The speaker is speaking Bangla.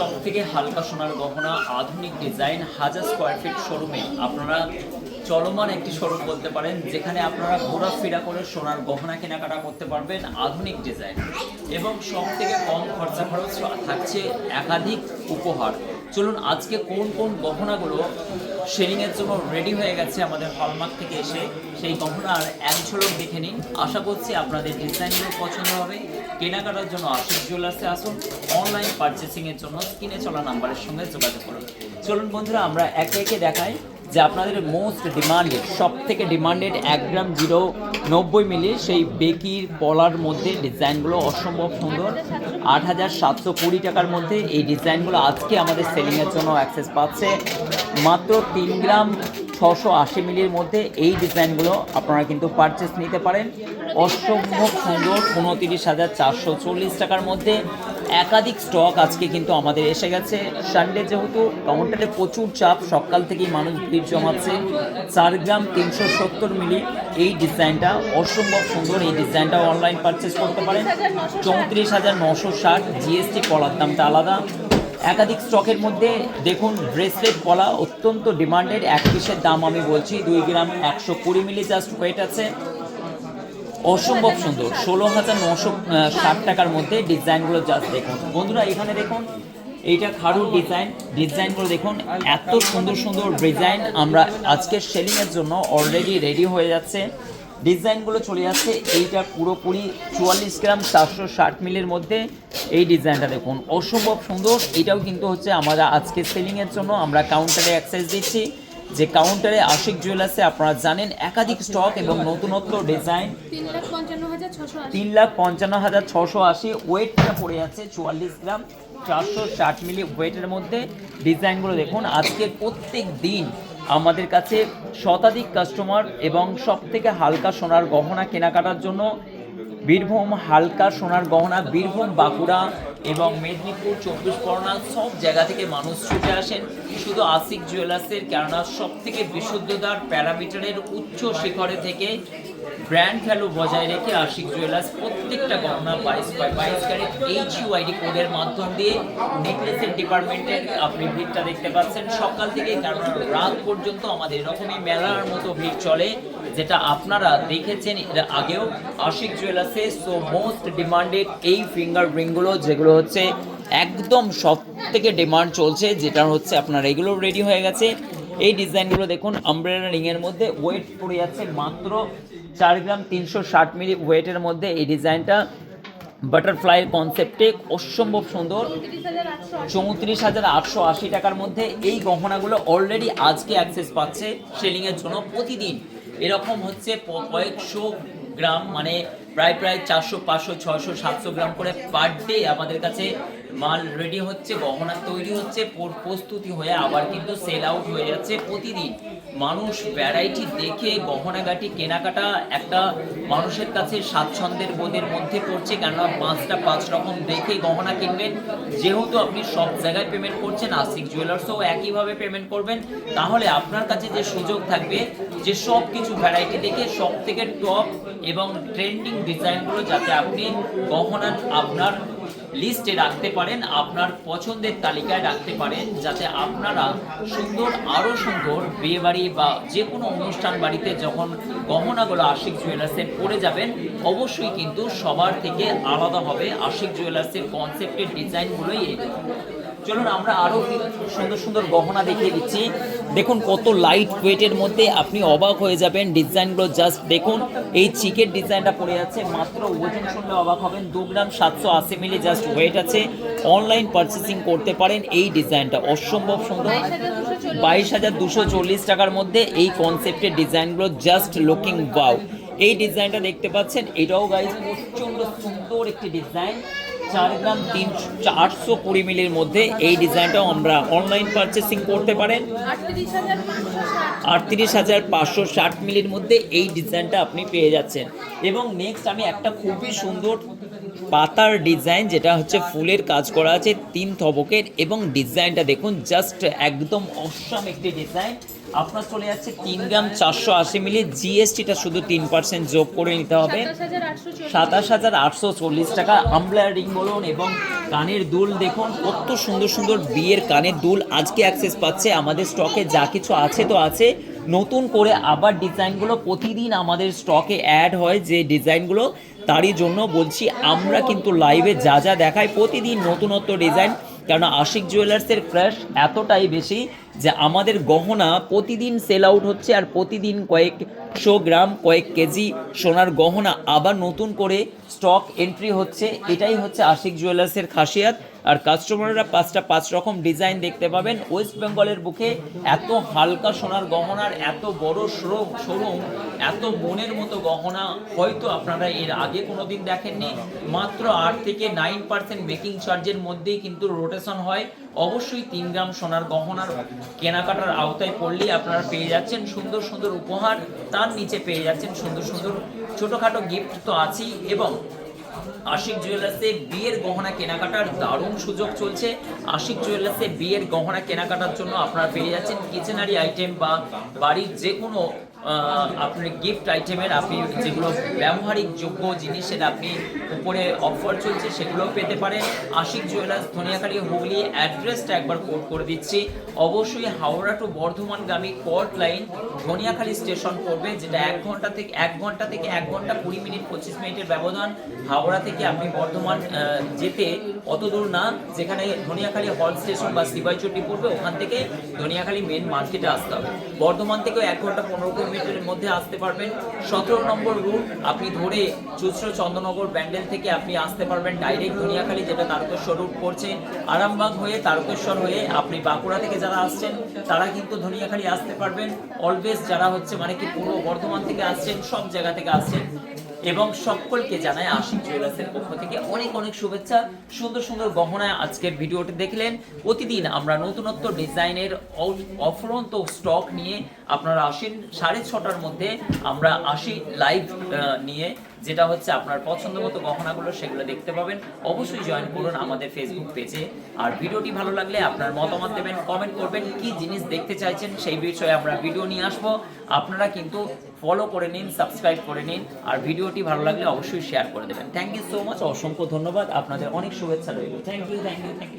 সব থেকে হালকা সোনার গহনা, আধুনিক ডিজাইন, হাজার স্কোয়ার ফিট শোরুমে আপনারা চলমান একটি শোরুম বলতে পারেন, যেখানে আপনারা ঘোরাফেরা করে সোনার গহনা কেনাকাটা করতে পারবেন আধুনিক ডিজাইন। এবং সব থেকে কম খরচা খরচ থাকছে একাধিক উপহার। চলুন আজকে কোন কোন গহনাগুলো শেয়ারিংয়ের জন্য রেডি হয়ে গেছে আমাদের হলমার্ক থেকে এসে সেই গহনার এক ঝলক দেখে নিন। আশা করছি আপনাদের ডিজাইনগুলো পছন্দ হবে। কেনাকাটার জন্য আশিস জুয়েলার্সে আসুন অনলাইন পারচেসিংয়ের জন্য স্ক্রিনে চলা নাম্বারের সঙ্গে যোগাযোগ করুন। চলুন বন্ধুরা, আমরা একে একে দেখাই যে আপনাদের মোস্ট ডিমান্ডেড সব থেকে ডিমান্ডেড এক গ্রাম জিরো নব্বই মিলি সেই বেকির পলার মধ্যে ডিজাইনগুলো অসম্ভব সুন্দর। আট হাজার সাতশো কুড়ি টাকার মধ্যে এই ডিজাইনগুলো আজকে আমাদের সেলিংয়ের জন্য অ্যাক্সেস পাচ্ছে। মাত্র তিন গ্রাম ছশো আশি মিলির মধ্যে এই ডিজাইনগুলো আপনারা কিন্তু পারচেস নিতে পারেন। অসম্ভব সুন্দর উনতিরিশ হাজার চারশো চল্লিশ টাকার মধ্যে। একাধিক স্টক আজকে কিন্তু আমাদের এসে গেছে। সানডে যেহেতু কাউন্টারে প্রচুর চাপ, সকাল থেকেই মানুষ ভিড় জমাচ্ছে। চার গ্রাম তিনশো সত্তর মিলি এই ডিজাইনটা, অসম্ভব সুন্দর এই ডিজাইনটা অনলাইন পারচেস করতে পারেন। চৌত্রিশ হাজার নশো ষাট জিএসটি কলার দামটা আলাদা। একাধিক স্টকের মধ্যে দেখুন, ব্রেসলেট পলা অত্যন্ত ডিমান্ডেড এক পিসের দাম আমি বলছি, দুই গ্রাম একশো কুড়ি মিলি, জাস্ট ওয়েট আছে। অসম্ভব সুন্দর, ষোলো হাজার নশো ষাট টাকার মধ্যে ডিজাইনগুলো জাস্ট দেখুন। বন্ধুরা, এখানে দেখুন, এইটা খারুর ডিজাইন। ডিজাইনগুলো দেখুন, এত সুন্দর সুন্দর ডিজাইন। আমরা আজকের সেলিংয়ের জন্য অলরেডি রেডি হয়ে যাচ্ছে। ডিজাইনগুলো চলে যাচ্ছে এইটা পুরোপুরি চুয়াল্লিশ গ্রাম চারশো ষাট মিলির মধ্যে এই ডিজাইনটা দেখুন। অসম্ভব সুন্দর। এটাও কিন্তু হচ্ছে আমরা আজকে সেলিংয়ের জন্য আমরা কাউন্টারে অ্যাক্সেস দিচ্ছি। যে কাউন্টারে আশিক জুয়েলার্সে আপনারা জানেন, একাধিক স্টক এবং নতুনত্ব ডিজাইন তিন লাখ পঞ্চান্ন হাজার ছশো আশি। ওয়েটটা পড়ে যাচ্ছে চুয়াল্লিশ গ্রাম চারশো ষাট মিলি। ওয়েটের মধ্যে ডিজাইনগুলো দেখুন। আজকে প্রত্যেক দিন আমাদের কাছে শতাধিক কাস্টমার এবং সব থেকে হালকা সোনার গহনা কেনাকাটার জন্য বীরভূম হালকা সোনার গহনা, বীরভূম, বাঁকুড়া এবং মেদিনীপুর, চব্বিশ পরগনা সব জায়গা থেকে মানুষ ছুটে আসেন। শুধু আশিক জুয়েলার্সের কেননা সব থেকে বিশুদ্ধতার প্যারামিটারের উচ্চ শিখরে থেকে ব্র্যান্ড ভ্যালু বজায় রেখে আশিক জুয়েলার্স প্রত্যেকটা গহনা বাইশ বাই বাইশ ক্যারেট এইচ ইউআইডি কোডের মাধ্যম দিয়ে নেকলেসের ডিপার্টমেন্টের আপনি ভিড়টা দেখতে পাচ্ছেন। সকাল থেকে কারণ রাত পর্যন্ত আমাদের এরকমই মেলার মতো ভিড় চলে, যেটা আপনারা দেখেছেন এর আগেও আশিক জুয়েলার্সে সো মোস্ট ডিমান্ডেড এই ফিঙ্গার রিংগুলো যেগুলো হচ্ছে একদম সব থেকে ডিমান্ড চলছে, যেটা হচ্ছে আপনার এগুলো রেডি হয়ে গেছে। এই ডিজাইনগুলো দেখুন আমব্রেলা রিংয়ের মধ্যে ওয়েট পড়ে যাচ্ছে মাত্র চার গ্রাম তিনশো ষাট মিলি ওয়েটের মধ্যে এই ডিজাইনটা। বাটারফ্লাইয়ের কনসেপ্টে অসম্ভব সুন্দর। চৌত্রিশ হাজার আটশো আশি টাকার মধ্যে এই গহনাগুলো অলরেডি আজকে অ্যাক্সেস পাচ্ছে সেলিংয়ের জন্য প্রতিদিন। এরকম হচ্ছে কয়েকশো গ্রাম মানে প্রায় প্রায় চারশো, পাঁচশো ছশো সাতশো গ্রাম করে পার ডে আমাদের কাছে মাল রেডি হচ্ছে, গহনা তৈরি হচ্ছে প্রস্তুতি হয়ে আবার কিন্তু সেল আউট হয়ে যাচ্ছে প্রতিদিন। মানুষ ভ্যারাইটি দেখে গহনাগাটি কেনাকাটা একটা মানুষের কাছে স্বাচ্ছন্দ্যের বোধের মধ্যে পড়ছে, কেননা পাঁচটা পাঁচ রকম দেখে গহনা কিনবেন। যেহেতু আপনি সব জায়গায় পেমেন্ট করছেন, আশিক জুয়েলার্সও একইভাবে পেমেন্ট করবেন, তাহলে আপনার কাছে যে সুযোগ থাকবে, যে সব কিছু ভ্যারাইটি দেখে সব থেকে টপ এবং ট্রেন্ডিং ডিজাইনগুলো যাতে আপনি গহনা আপনার লিস্টে রাখতে পারেন, আপনার পছন্দের তালিকায় রাখতে পারেন, যাতে আপনারা সুন্দর, আরও সুন্দর বিয়ে বাড়ি বা যে কোনো অনুষ্ঠান বাড়িতে যখন গহনাগুলো আশিক জুয়েলার্সে পরে যাবেন, অবশ্যই কিন্তু সবার থেকে আলাদা হবে আশিক জুয়েলার্সের কনসেপ্টের ডিজাইনগুলোই এই চলুন, আমরা আরও সুন্দর সুন্দর গহনা দেখিয়ে দিচ্ছি। দেখুন কত লাইট ওয়েটের মধ্যে আপনি অবাক হয়ে যাবেন ডিজাইনগুলো জাস্ট দেখুন। এই চিকের ডিজাইনটা পড়ে যাচ্ছে মাত্র ওজন শুনলে অবাক হবেন, দু গ্রাম সাতশো আশি মিলি জাস্ট ওয়েট আছে। অনলাইন পারচেসিং করতে পারেন। এই ডিজাইনটা অসম্ভব সুন্দর। বাইশ হাজার দুশো চল্লিশ টাকার মধ্যে এই কনসেপ্টের ডিজাইনগুলো জাস্ট লুকিং বাউ এই ডিজাইনটা দেখতে পাচ্ছেন, এটাও গাইজ প্রচণ্ড সুন্দর একটি ডিজাইন। চার গ্রাম তিনশো আটশো কুড়ি মিলির মধ্যে এই ডিজাইনটাও আমরা অনলাইন পারচেসিং করতে পারেন। আটত্রিশ হাজার পাঁচশো ষাট মিলির মধ্যে এই ডিজাইনটা আপনি পেয়ে যাচ্ছেন। এবং নেক্সট আমি একটা খুবই সুন্দর পাতার ডিজাইন, যেটা হচ্ছে ফুলের কাজ করা আছে, তিন থবকের, এবং ডিজাইনটা দেখুন জাস্ট একদম অসম একটি ডিজাইন। আপনার চলে যাচ্ছে তিন গ্রাম চারশো আশি মিলি জিএসটিটা শুধু তিন পার্সেন্ট যোগ করে নিতে হবে। সাতাশ হাজার আটশো চল্লিশ। টাকা আমব্লার রিং বলুন এবং কানের দুল দেখুন, কত সুন্দর সুন্দর বিয়ের কানের দুল আজকে অ্যাক্সেস পাচ্ছে আমাদের স্টকে যা কিছু আছে তো আছে। নতুন করে আবার ডিজাইনগুলো প্রতিদিন আমাদের স্টকে অ্যাড হয় যে ডিজাইনগুলো তারই জন্য বলছি আমরা কিন্তু লাইভে যা যা দেখাই, প্রতিদিন নতুনত্ব ডিজাইন কারণ আশিক জুয়েলার্সের ক্র্যাশ এতটাই বেশি যে আমাদের গহনা প্রতিদিন সেল আউট হচ্ছে আর প্রতিদিন কয়েকশো গ্রাম, কয়েক কেজি সোনার গহনা আবার নতুন করে স্টক এন্ট্রি হচ্ছে। এটাই হচ্ছে আশিক জুয়েলার্সের খাসিয়াত। আর কাস্টমাররা পাঁচটা পাঁচ রকম ডিজাইন দেখতে পাবেন। ওয়েস্ট বেঙ্গলের বুকে এত হালকা সোনার গহনার এত বড় শোরুম শোরুম এত মনের মতো গহনা হয়তো আপনারা এর আগে কোনো দিন দেখেননি। মাত্র আট থেকে নাইন পার্সেন্ট মেকিং চার্জের মধ্যেই কিন্তু রোটেশন হয়। অবশ্যই তিন গ্রাম সোনার গহনার কেনাকাটার আওতায় পড়লেই আপনারা পেয়ে যাচ্ছেন সুন্দর সুন্দর উপহার। তার নিচে পেয়ে যাচ্ছেন সুন্দর সুন্দর ছোটোখাটো গিফট তো আছেই এবং আশিক জুয়েলার্সে বিয়ের গহনা কেনাকাটার দারুণ সুযোগ চলছে। আশিক জুয়েলার্সে বিয়ের গহনা কেনাকাটার জন্য আপনারা পেয়ে যাচ্ছেন কিচেনারি আইটেম বা বাড়ির যে কোনো আপনার গিফট আইটেমের আপনি যেগুলো ব্যবহারিক যোগ্য জিনিসের আপনি উপরে অফার চলছে সেগুলো পেতে পারেন। আশিক জুয়েলার্স ধনিয়াখালী হুগলি অ্যাড্রেসটা একবার কোড করে দিচ্ছি। অবশ্যই হাওড়া টু বর্ধমানগামী কোর্ট লাইন ধনিয়াখালী স্টেশন পড়বে, যেটা এক ঘণ্টা থেকে এক ঘণ্টা থেকে এক ঘণ্টা কুড়ি মিনিট পঁচিশ মিনিটের ব্যবধান। হাওড়া থেকে আপনি বর্ধমান যেতে অত দূর না, যেখানে ধনিয়াখালী হল স্টেশন বা সিবাইচটি পড়বে, ওখান থেকে ধনিয়াখালী মেন মার্কেটে আসতে হবে। বর্ধমান থেকেও এক ঘণ্টা পনেরো কিলোমিটারের মধ্যে আসতে পারবেন। সতেরো নম্বর রুট আপনি ধরে চুচড়ো চন্দ্রনগর ব্যান্ডেল থেকে আপনি আসতে পারবেন ডাইরেক্ট ধনিয়াখালী, যেটা তারকেশ্বর রুট পড়ছে। আরামবাগ হয়ে তারকেশ্বর হয়ে আপনি বাঁকুড়া থেকে যারা আসছেন, তারা কিন্তু ধনিয়াখালী আসতে পারবেন। অলওয়েজ যারা হচ্ছে মানে কি পূর্ব বর্ধমান থেকে আসছেন, সব জায়গা থেকে আসছেন। এবং সকলকে জানায় আশিক জুয়েলার্সের পক্ষ থেকে অনেক অনেক শুভেচ্ছা। সুন্দর সুন্দর গহনায় আজকের ভিডিওটি দেখলেন। প্রতিদিন আমরা নতুনত্ব ডিজাইনের অফরন্ত স্টক নিয়ে আপনারা আসেন। সাড়ে ছটার মধ্যে আমরা আসি লাইভ নিয়ে। যেটা হচ্ছে আপনার পছন্দ মতো গহনাগুলো, সেগুলো দেখতে পাবেন। অবশ্যই জয়েন করুন আমাদের ফেসবুক পেজে আর ভিডিওটি ভালো লাগলে আপনার মতামত দেবেন কমেন্ট করবেন, কি জিনিস দেখতে চাইছেন সেই বিষয়ে আমরা ভিডিও নিয়ে আসব। আপনারা কিন্তু ফলো করে নিন সাবস্ক্রাইব করে নিন, আর ভিডিওটি ভালো লাগলে অবশ্যই শেয়ার করে দেবেন। থ্যাংক ইউ সো মাচ অসংখ্য ধন্যবাদ। আপনাদের অনেক শুভেচ্ছা রইল। Thank you thank you thank you